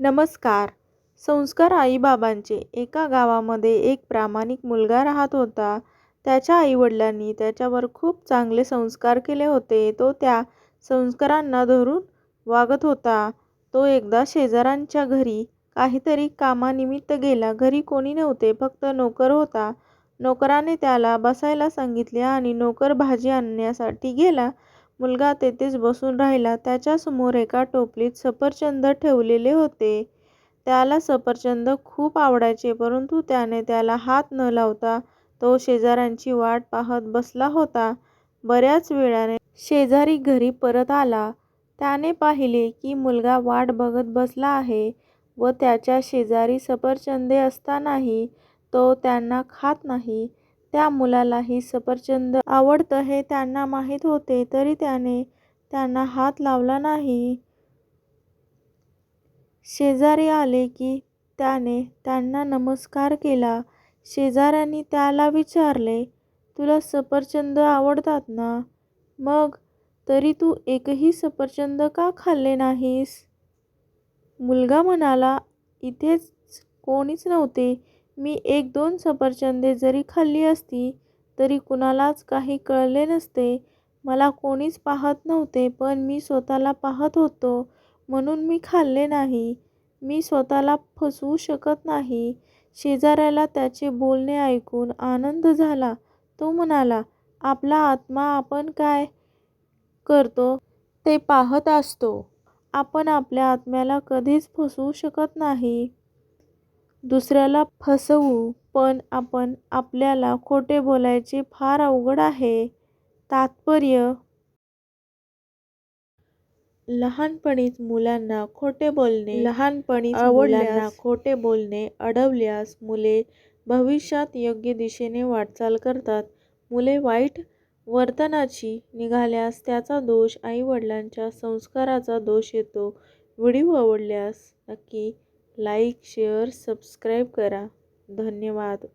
नमस्कार. संस्कार आईबाबांचे एका गावामध्ये एक प्रामाणिक मुलगा राहत होता. त्याच्या आईवडिलांनी त्याच्यावर खूप चांगले संस्कार केले होते. तो त्या संस्कारांना धरून वागत होता. तो एकदा शेजाऱ्यांच्या घरी काहीतरी कामानिमित्त गेला. घरी कोणी नव्हते फक्त नोकर होता. नोकराने त्याला बसायला सांगितले आणि नोकर भाजी आणण्यासाठी गेला. मुलगा तेथेच बसून राहिला. त्याच्यासमोर एका टोपलीत सफरचंद ठेवलेले होते. त्याला सफरचंद खूप आवडायचे परंतु त्याने त्याला हात न लावता तो शेजाऱ्यांची वाट पाहत बसला होता. बऱ्याच वेळाने शेजारी घरी परत आला. त्याने पाहिले की मुलगा वाट बघत बसला आहे व त्याच्या शेजारी सफरचंदे असतानाही तो त्यांना खात नाही. त्या मुलालाही सफरचंद आवडतं हे त्यांना माहीत होते तरी त्याने त्यांना हात लावला नाही. शेजारी आले की त्याने त्यांना नमस्कार केला. शेजाऱ्यांनी त्याला विचारले तुला सफरचंद आवडतात ना? मग तरी तू एकही सफरचंद का खाल्ले नाहीस? मुलगा म्हणाला इथेच कोणीच नव्हते. मी एक दोन सफरचंदे जरी खाल्ली असती तरी कुणालाच काही कळले नसते. मला कोणीच पाहत नव्हते पण मी स्वतःला पाहत होतो. म्हणून मी खाल्ले नाही. मी स्वतःला फसवू शकत नाही. शेजाऱ्याला त्याचे बोलणे ऐकून आनंद झाला. तो म्हणाला आपला आत्मा आपण काय करतो ते पाहत असतो. आपण आपल्या आत्म्याला कधीच फसवू शकत नाही. दुसऱ्याला फसवू पण आपण आपल्याला खोटे बोलायचे फार अवघड आहे. तात्पर्य लहानपणीच मुलांना खोटे बोलणे लहानपणीच मुलांना खोटे बोलणे अडवल्यास मुले भविष्यात योग्य दिशेने वाटचाल करतात. मुले वाईट वर्तनाची निघाल्यास त्याचा दोष आईवडिलांच्या संस्काराचा दोष येतो. व्हिडिओ आवडल्यास नक्की लाईक शेअर सबस्क्राईब करा. धन्यवाद.